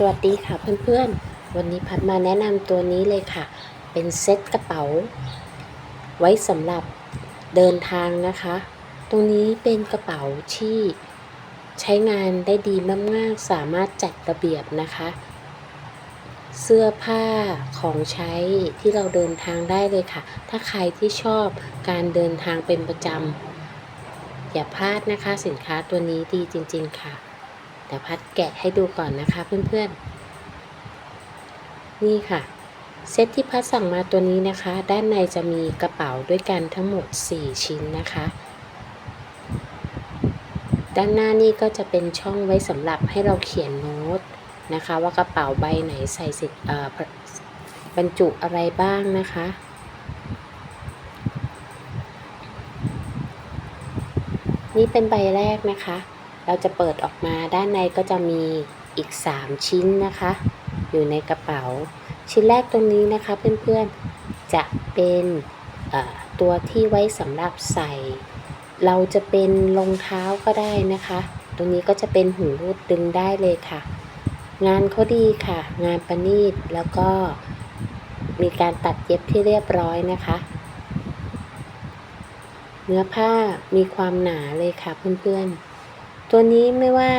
สวัสดีค่ะเพื่อนๆ วันนี้พัดมาแนะนำตัวนี้เลยค่ะ เป็นเซ็ตกระเป๋า ไว้สำหรับเดินทางนะคะ ตรงนี้เป็นกระเป๋าที่ใช้งานได้ดีมากๆ สามารถจัดระเบียบนะคะ เสื้อผ้าของใช้ที่เราเดินทางได้เลยค่ะ ถ้าใครที่ชอบการเดินทางเป็นประจำอย่าพลาดนะคะสินค้าตัวนี้ดีจริง ๆค่ะ เดี๋ยวพัดแกะให้ดูก่อนนะคะเพื่อนๆ นี่ค่ะ เซตที่พัดสั่งมาตัวนี้นะคะ ด้านในจะมีกระเป๋าด้วยกันทั้งหมด 4 ชิ้นนะคะ ด้านหน้านี่ก็จะเป็นช่องไว้สำหรับให้เราเขียนโน้ตนะคะ ว่ากระเป๋าใบไหนใส่สิเอ่อบรรจุอะไรบ้างนะคะนี่เป็นใบแรกนะคะ เราจะเปิดออกมาด้านในก็จะมีอีก 3 ชิ้นนะคะ อยู่ในกระเป๋า ชิ้นแรกตรงนี้นะคะเพื่อนๆจะเป็นตัวที่ไว้สำหรับใส่ เราจะเป็นรองเท้าก็ได้นะคะ ตรงนี้ก็จะเป็นหูรูดดึงได้เลยค่ะ งานเขาดีค่ะ งานประณีตแล้วก็มีการตัดเย็บที่เรียบร้อยนะคะ เนื้อผ้ามีความหนาเลยค่ะเพื่อนๆ ตัวนี้ไม่ว่า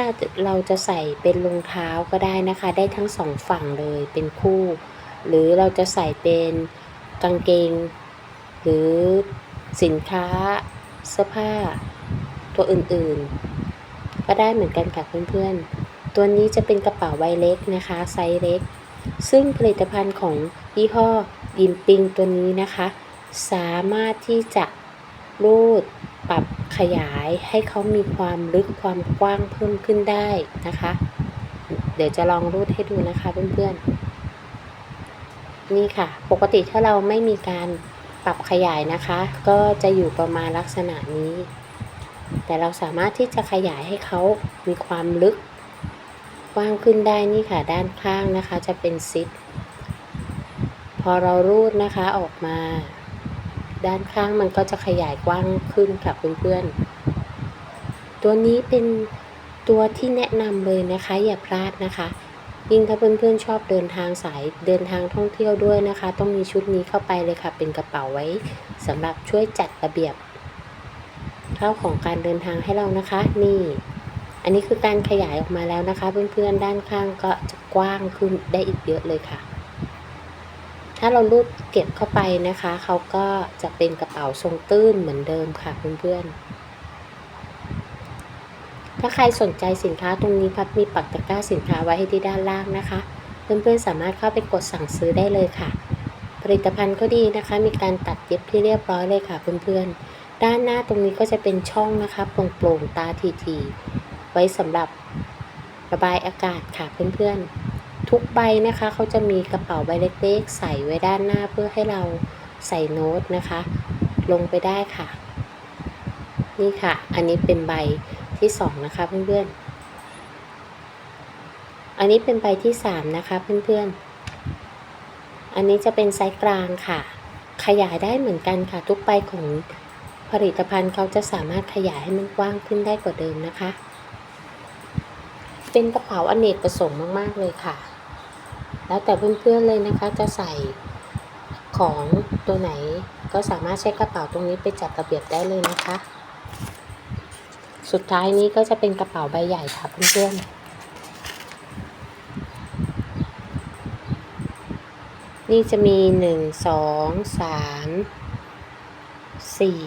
เราจะใส่เป็นรองเท้าก็ได้นะคะ ได้ทั้งสองฝั่งเลยเป็นคู่ หรือเราจะใส่เป็นกางเกง หรือสินค้าเสื้อผ้า ตัวอื่นๆ ก็ได้เหมือนกันค่ะเพื่อนๆ ตัวนี้จะเป็นกระเป๋าใบเล็กนะคะ ไซส์เล็ก ซึ่งผลิตภัณฑ์ของยี่ห้อยิมปิงตัวนี้นะคะ สามารถที่จะ รูด ปรับขยายให้เขามีความลึกความกว้างเพิ่มขึ้นได้นะคะ เดี๋ยวจะลองรูดให้ดูนะคะเพื่อนๆ นี่ค่ะ ปกติถ้าเราไม่มีการปรับขยายนะคะ ก็จะอยู่ประมาณลักษณะนี้ แต่เราสามารถที่จะขยายให้เขามีความลึกกว้างขึ้นได้นี่ค่ะ ด้านข้างนะคะจะเป็นซิปพอเรารูดนะคะออกมา ด้านข้างมันก็จะขยายกว้างขึ้นค่ะเพื่อนๆ ตัวนี้เป็นตัวที่แนะนำเลยนะคะ อย่าพลาดนะคะ ยิ่งถ้าเพื่อนๆชอบเดินทางสายเดินทางท่องเที่ยวด้วยนะคะ ต้องมีชุดนี้เข้าไปเลยค่ะ เป็นกระเป๋าไว้สำหรับช่วยจัดระเบียบเข้าของการเดินทางให้เรานะคะ นี่ อันนี้คือการขยายออกมาแล้วนะคะ เพื่อนๆด้านข้างก็จะกว้างขึ้นได้อีกเยอะเลยค่ะ ถ้าเรารูดเก็บเข้าไปนะคะ เขาก็จะเป็นกระเป๋าทรงตื้นเหมือนเดิมค่ะเพื่อนๆ ถ้าใครสนใจสินค้าตรงนี้พัดมีปักตะกร้าสินค้าไว้ให้ที่ด้านล่างนะคะ เพื่อนๆสามารถเข้าไปกดสั่งซื้อได้เลยค่ะ ผลิตภัณฑ์ก็ดีนะคะ มีการตัดเย็บที่เรียบร้อยเลยค่ะเพื่อนๆ ด้านหน้าตรงนี้ก็จะเป็นช่องนะคะโปร่งๆตาทีๆไว้สำหรับระบายอากาศค่ะเพื่อนๆ ทุกใบนะคะเขาจะมีกระเป๋าใบเล็กๆ ใส่ไว้ด้านหน้าเพื่อให้เราใส่โน้ตนะคะ ลงไปได้ค่ะ นี่ค่ะ อันนี้เป็นใบที่สองนะคะเพื่อนๆ อันนี้เป็นใบที่สามนะคะเพื่อนๆ อันนี้จะเป็นไซส์กลางค่ะ ขยายได้เหมือนกันค่ะ ทุกใบของผลิตภัณฑ์เขาจะสามารถขยายให้มันกว้างขึ้นได้กว่าเดิมนะคะ เป็นกระเป๋าอเนกประสงค์มากๆเลยค่ะ แล้วแต่เพื่อนๆเลยนะคะจะใส่ของตัวไหนก็สามารถใช้กระเป๋าตรงนี้ไปจัดระเบียบได้เลยนะคะ สุดท้ายนี้ก็จะเป็นกระเป๋าใบใหญ่ค่ะเพื่อนๆนี่จะมีหนึ่งสองสามสี่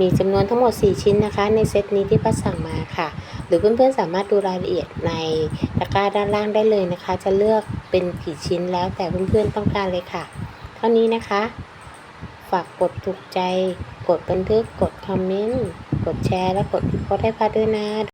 มีจำนวนทั้งหมด 4 ชิ้นนะคะ ในเซตนี้ที่ป้าสั่งมาค่ะ รือเพื่อนๆสามารถดูรายละเอียดในตะกร้าด้านล่างได้เลยนะคะ จะเลือกเป็นกี่ชิ้นแล้วแต่เพื่อนๆต้องการเลยค่ะ เท่านี้นะคะ ฝากกดถูกใจ กดบันทึก กดคอมเมนต์ กดแชร์ และกดโพสให้พาด้วยนะ